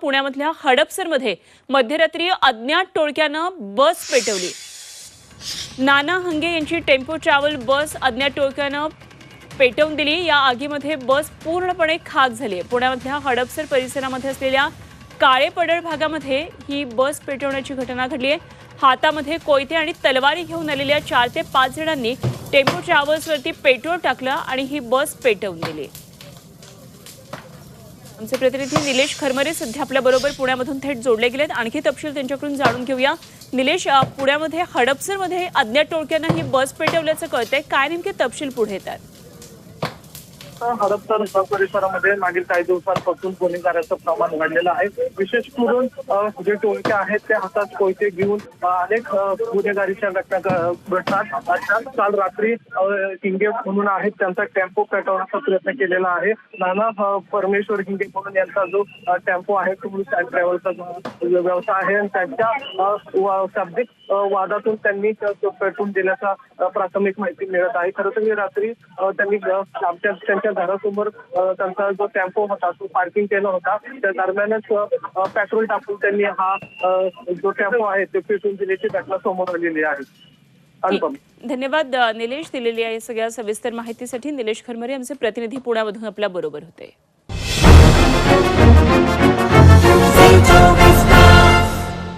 पुण्यामधल्या हडपसरमध्ये मध्यरात्री अज्ञात टोळक्यानं बस पेटवली. नाना हंगे यांची टेम्पो ट्रॅव्हल बस अज्ञात टोळक्यानं पेटवून दिली. या आगीमध्ये बस पूर्णपणे खाक झाली आहे. पुण्यामधल्या हडपसर परिसरामध्ये असलेल्या काळे पडळ भागामध्ये ही बस पेटवण्याची घटना घडली आहे. हातामध्ये कोयते आणि तलवारी घेऊन आलेल्या चार ते पाच जणांनी टेम्पो ट्रॅव्हल्सवरती पेट्रोल टाकलं आणि ही बस पेटवून दिली. आमचे प्रतिनिधी निलेश खरमरे सध्या आपल्या बरोबर पुण्यामधून थेट जोडले गेलेत. आणखी तपशील त्यांच्याकडून जाणून घेऊया. निलेश पुण्यामध्ये हडपसरमध्ये अज्ञात टोळक्यानं ही बस पेटवल्याचं कळतंय. काय नेमके तपशील पुढे येतात? हडपसर परिसरामध्ये मागील काही दिवसांपासून गुन्हेगाराचं प्रमाण वाढलेलं आहे. विशेष करून जे टोळके आहेत ते हातात कोयते घेऊन अनेक गुन्हेगारीच्या घटना घडतात. काल रात्री हिंगे म्हणून आहेत त्यांचा टेम्पो पेटवण्याचा प्रयत्न केलेला आहे. नाना परमेश्वर हिंगे म्हणून यांचा जो टेम्पो आहे टूरिस्ट म्हणजे अँड ट्रॅव्हलचा जो व्यवसाय आहे आणि त्यांच्या वा- शाब्दिक वादातून त्यांनी पेटवून दिल्याचा प्राथमिक माहिती मिळत आहे. खरं तर रात्री त्यांनी आमच्या त्यांच्या घरासमोर त्यांचा जो टेम्पो होता तो पार्किंग केला होता. त्या दरम्यानच पेट्रोल टाकून त्यांनी हा जो टेम्पो आहे ते पेटून दिल्याची घटना समोर आलेली आहे. धन्यवाद निलेश दिलेली आहे सगळ्या सविस्तर माहितीसाठी. निलेश खरमरे आमचे प्रतिनिधी पुण्यामधून आपल्या बरोबर होते.